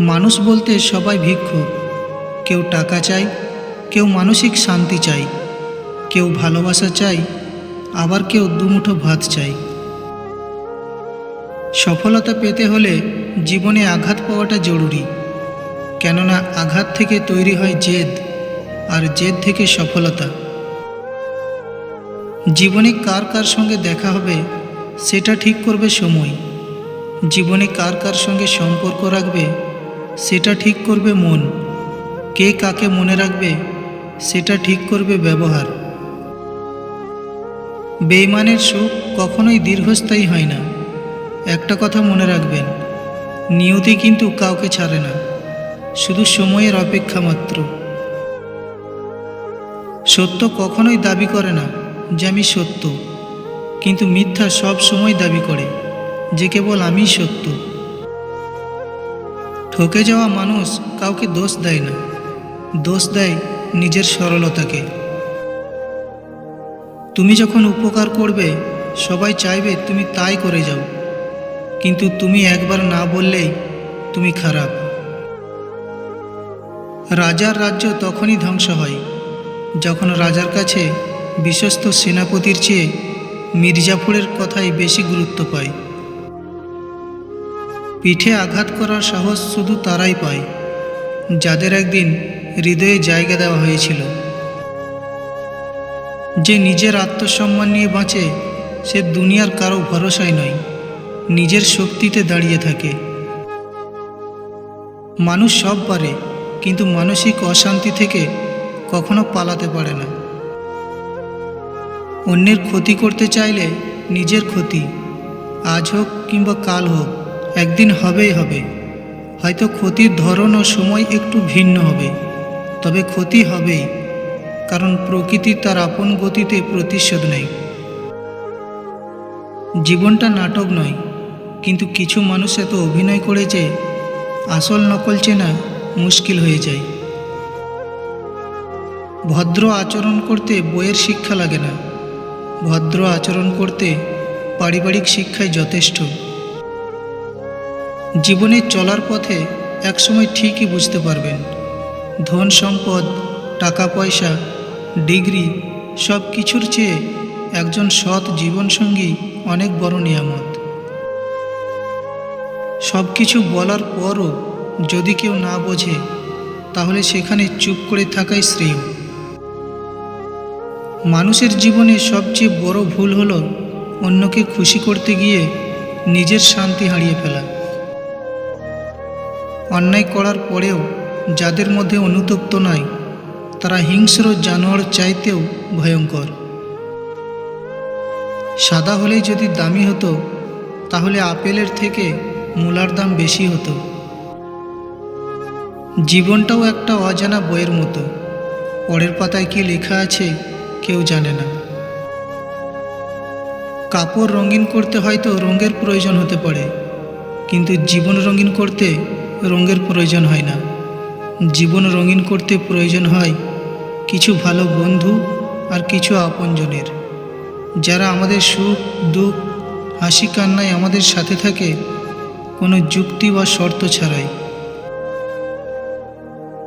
মানুষ বলতে সবাই ভিক্ষুক কেউ টাকা চায়, কেউ মানসিক শান্তি চায়। কেউ ভালোবাসা চায়, আবার কেউ দুমুঠো ভাত চায়। সফলতা পেতে হলে জীবনে আঘাত পাওয়াটা জরুরি। কেননা আঘাত থেকে তৈরি হয় জেদ, আর জেদ থেকে সফলতা। জীবনে কার কার সঙ্গে দেখা হবে, সেটা ঠিক করবে সময়। জীবনে কার কার সঙ্গে সম্পর্ক রাখবে সেটা ঠিক করবে মন। কে কাকে মনে রাখবে, সেটা ঠিক করবে ব্যবহার। বেইমানের সুখ কখনোই দীর্ঘস্থায়ী হয় না। একটা কথা মনে রাখবেন, নিয়তি কিন্তু কাউকে ছাড়ে না, শুধু সময়ের অপেক্ষা মাত্র। সত্য কখনোই দাবি করে না যে আমি সত্য, কিন্তু মিথ্যা সব সময় দাবি করে যে কেবল আমি সত্য। ঠকে যাওয়া মানুষ কাউকে দোষ দেয় না। দোষ দেয় নিজের সরলতাকে। তুমি যখন উপকার করবে, সবাই চাইবে তুমি তাই করে যাও। কিন্তু তুমি একবার না বললেই তুমি খারাপ। রাজার রাজ্য তখনই ধ্বংস হয়, যখন রাজার কাছে বিশ্বস্ত সেনাপতির চেয়ে মির্জাফরের কথাই বেশি গুরুত্ব পায়। পিঠে আঘাত করার সাহস শুধু তারাই পায়, যাদের একদিন হৃদয়ে জায়গা দেওয়া হয়েছিল। যে নিজের আত্মসম্মান নিয়ে বাঁচে, সে দুনিয়ার কারও ভরসায় নয়, নিজের শক্তিতে দাঁড়িয়ে থাকে। মানুষ সব পারে, কিন্তু মানসিক অশান্তি থেকে কখনো পালাতে পারে না। অন্যের ক্ষতি করতে চাইলে নিজের ক্ষতি, আজ হোক কিংবা কাল হোক একদিন হবেই হবে। হয়তো ক্ষতির ধরন ও সময় একটু ভিন্ন হবে, তবে ক্ষতি হবেই, কারণ প্রকৃতি তার আপন গতিতে প্রতিশোধ নেয়। জীবনটা নাটক নয়, কিন্তু কিছু মানুষ এত অভিনয় করে যে আসল নকল চেনা মুশকিল হয়ে যায়। ভদ্র আচরণ করতে বইয়ের শিক্ষা লাগে না। ভদ্র আচরণ করতে পারিবারিক শিক্ষাই যথেষ্ট। জীবনে চলার পথে একসময় ঠিকই বুঝতে পারবেন। ধন সম্পদ, টাকা পয়সা, ডিগ্রি সব কিছুর চেয়ে একজন সৎ জীবনসঙ্গী অনেক বড় নিয়ামত। সব কিছু বলার পরও যদি কেউ না বোঝে, তাহলে সেখানে চুপ করে থাকাই শ্রেয়। মানুষের জীবনে সবচেয়ে বড় ভুল হল অন্যকে খুশি করতে গিয়ে নিজের শান্তি হারিয়ে ফেলা। অন্যায় করার পরেও যাদের মধ্যে অনুতপ্ত নয়, তারা হিংস্র জানোয়ার চাইতেও ভয়ঙ্কর। সাদা হলেই যদি দামি হতো, তাহলে আপেলের থেকে মূলার দাম বেশি হতো। জীবনটাও একটা অজানা বইয়ের মতো। পরের পাতায় কি লেখা আছে কেউ জানে না। কাপড় রঙিন করতে হয়তো রঙের প্রয়োজন হতে পারে, কিন্তু জীবন রঙিন করতে রঙের প্রয়োজন হয় না। জীবন রঙিন করতে প্রয়োজন হয় কিছু ভালো বন্ধু আর কিছু আপনজনের। যারা আমাদের সুখ, দুঃখ, হাসি কান্নায় আমাদের সাথে থাকে, কোনো যুক্তি বা শর্ত ছাড়াই।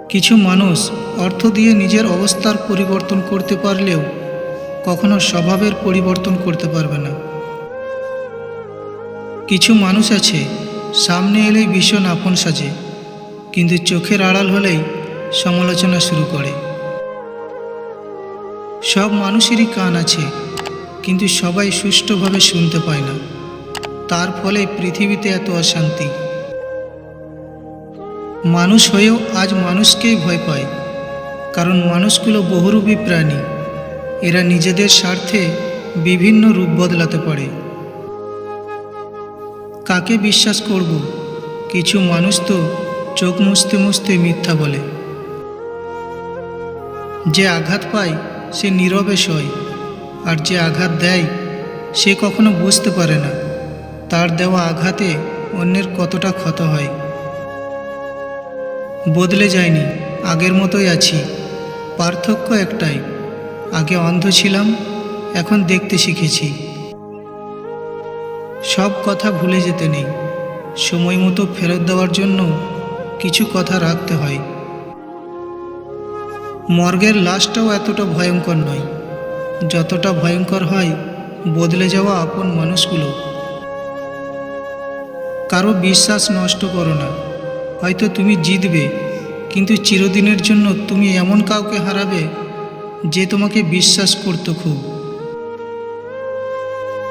কিছু মানুষ অর্থ দিয়ে নিজের অবস্থার পরিবর্তন করতে পারলেও কখনো স্বভাবের পরিবর্তন করতে পারবে না। কিছু মানুষ আছে সামনে এলেই ভীষণ আপন সাজে, কিন্তু চোখের আড়াল হলেই সমালোচনা শুরু করে। সব মানুষেরই কান আছে, কিন্তু সবাই সুষ্ঠুভাবে শুনতে পায় না। তার ফলে পৃথিবীতে এত অশান্তি। মানুষ হয়েও আজ মানুষকেই ভয় পায়, কারণ মানুষগুলো বহুরূপী প্রাণী। এরা নিজেদের স্বার্থে বিভিন্ন রূপ বদলাতে পারে। কাকে বিশ্বাস করব? কিছু মানুষ তো চোখ মুছতে মুছতে মিথ্যা বলে। যে আঘাত পায়, সে নীরবে সয়। আর যে আঘাত দেয়, সে কখনো বুঝতে পারে না। তার দেওয়া আঘাতে অন্যের কতটা ক্ষত হয়। বদলে যায়নি আগের মতোই আছি। পার্থক্য একটাই, আগে অন্ধ ছিলাম, এখন দেখতে শিখেছি। সব কথা ভুলে যেতে নেই। সময় মতো ফেরত দেওয়ার জন্য কিছু কথা রাখতে হয়। মর্গের লাশটাও এতটা ভয়ঙ্কর নয়। যতটা ভয়ঙ্কর হয়, বদলে যাওয়া আপন মানুষগুলো। কারও বিশ্বাস নষ্ট করো না। হয়তো তুমি জিতবে, কিন্তু চিরদিনের জন্য তুমি এমন কাউকে হারাবে যে তোমাকে বিশ্বাস করতো খুব।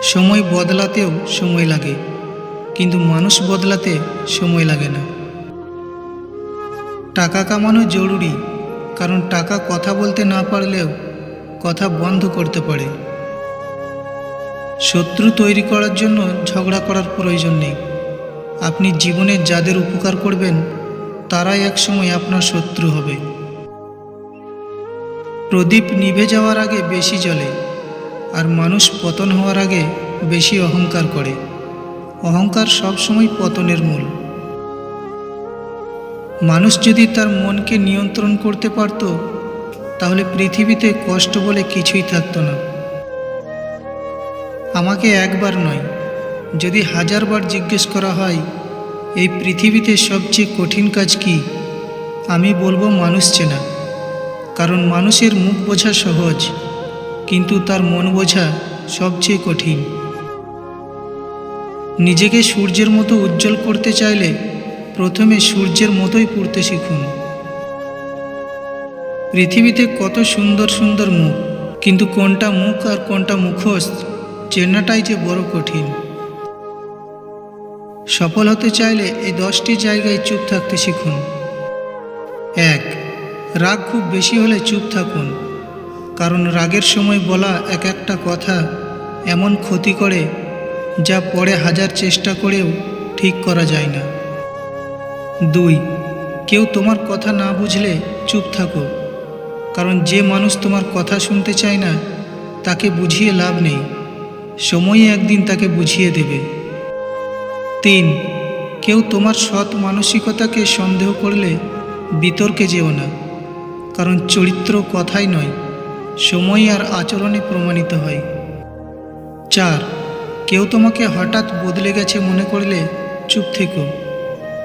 সময় বদলাতেও সময় লাগে, কিন্তু মানুষ বদলাতে সময় লাগে না। টাকা কামানো জরুরি, কারণ টাকা কথা বলতে না পারলেও কথা বন্ধ করতে পারে। শত্রু তৈরি করার জন্য ঝগড়া করার প্রয়োজন নেই। আপনি জীবনে যাদের উপকার করবেন, তারাই একসময় আপনার শত্রু হবে। প্রদীপ নিভে যাওয়ার আগে বেশি জ্বলে। আর মানুষ পতন হওয়ার আগে বেশি অহংকার করে। অহংকার সবসময় পতনের মূল। মানুষ যদি তার মনকে নিয়ন্ত্রণ করতে পারত, তাহলে পৃথিবীতে কষ্ট বলে কিছুই থাকতো না। আমাকে একবার নয়, যদি হাজারবার জিজ্ঞেস করা হয়, এই পৃথিবীতে সবচেয়ে কঠিন কাজ কি? আমি বলব মানুষ চেনা, কারণ মানুষের মুখ বোঝা সহজ। কিন্তু তার মন বোঝা সবচেয়ে কঠিন। নিজেকে সূর্যের মতো উজ্জ্বল করতে চাইলে প্রথমে সূর্যের মতোই পড়তে শিখুন। পৃথিবীতে কত সুন্দর সুন্দর মুখ, কিন্তু কোনটা মুখ আর কোনটা মুখোশ চেনাটাই যে বড় কঠিন। সফল হতে চাইলে এই দশটি জায়গায় চুপ থাকতে শিখুন। এক, রাগ খুব বেশি হলে চুপ থাকুন। কারণ রাগের সময় বলা এক একটা কথা এমন ক্ষতি করে যা পরে হাজার চেষ্টা করেও ঠিক করা যায় না। দুই, কেউ তোমার কথা না বুঝলে চুপ থাকো। কারণ যে মানুষ তোমার কথা শুনতে চায় না, তাকে বুঝিয়ে লাভ নেই। সময়ই একদিন তাকে বুঝিয়ে দেবে। তিন, কেউ তোমার সৎ মানসিকতাকে সন্দেহ করলে বিতর্কে যেও না। কারণ চরিত্র কথাই নয়। সময় আর আচরণে প্রমাণিত হয়। চার, কেউ তোমাকে হঠাৎ বদলে গেছে মনে করলে চুপ থেকো।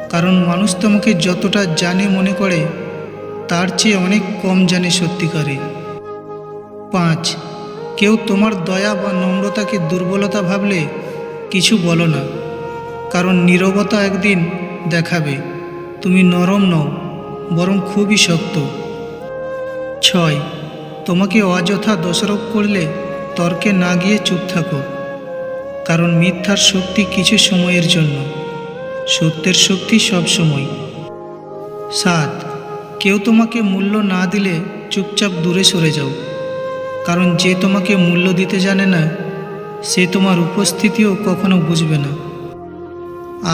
কারণ মানুষ তোমাকে যতটা জানে মনে করে, তার চেয়ে অনেক কম জানে সত্যিকারে। পাঁচ, কেউ তোমার দয়া বা নম্রতাকে দুর্বলতা ভাবলে কিছু বলো না। কারণ নীরবতা একদিন দেখাবে, তুমি নরম নও, বরং খুবই শক্ত। ছয় তোমাকে অযথা দোষারোপ করলে তর্কে না গিয়ে চুপ থাকো। কারণ মিথ্যার শক্তি কিছু সময়ের জন্য, সত্যের শক্তি সব সময়। সাত, কেউ তোমাকে মূল্য না দিলে চুপচাপ দূরে সরে যাও। কারণ যে তোমাকে মূল্য দিতে জানে না, সে তোমার উপস্থিতিও কখনো বুঝবে না।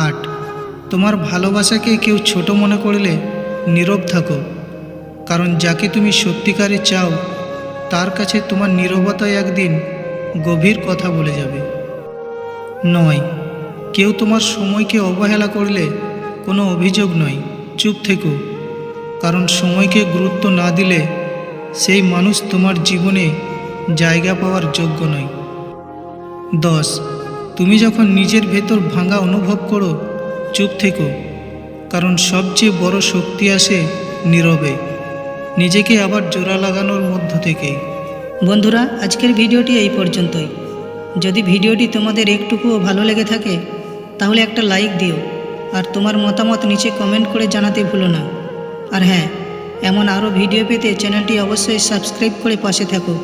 আট, তোমার ভালোবাসাকে কেউ ছোট মনে করলে নীরব থাকো। কারণ যাকে তুমি সত্যিকারে চাও তার কাছে তোমার নীরবতায় একদিন গভীর কথা বলে যাবে। নয়, কেউ তোমার সময়কে অবহেলা করলে কোনো অভিযোগ নয়, চুপ থেকো। কারণ সময়কে গুরুত্ব না দিলে সেই মানুষ তোমার জীবনে জায়গা পাওয়ার যোগ্য নয়। দশ, তুমি যখন নিজের ভেতর ভাঙা অনুভব করো, চুপ থেকো। কারণ সবচেয়ে বড় শক্তি আসে নীরবে। নিজেকে আবার জোড়া লাগানোর মধ্য থেকেই। বন্ধুরা, আজকের ভিডিওটি এই পর্যন্তই। যদি ভিডিওটি তোমাদের একটুকুও ভালো লেগে থাকে, তাহলে একটা লাইক দিও, আর তোমার মতামত নিচে কমেন্ট করে জানাতে ভুলো না। আর হ্যাঁ এমন আরও ভিডিও পেতে চ্যানেলটি অবশ্যই সাবস্ক্রাইব করে পাশে থাকো।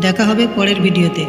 দেখা হবে পরের ভিডিওতে।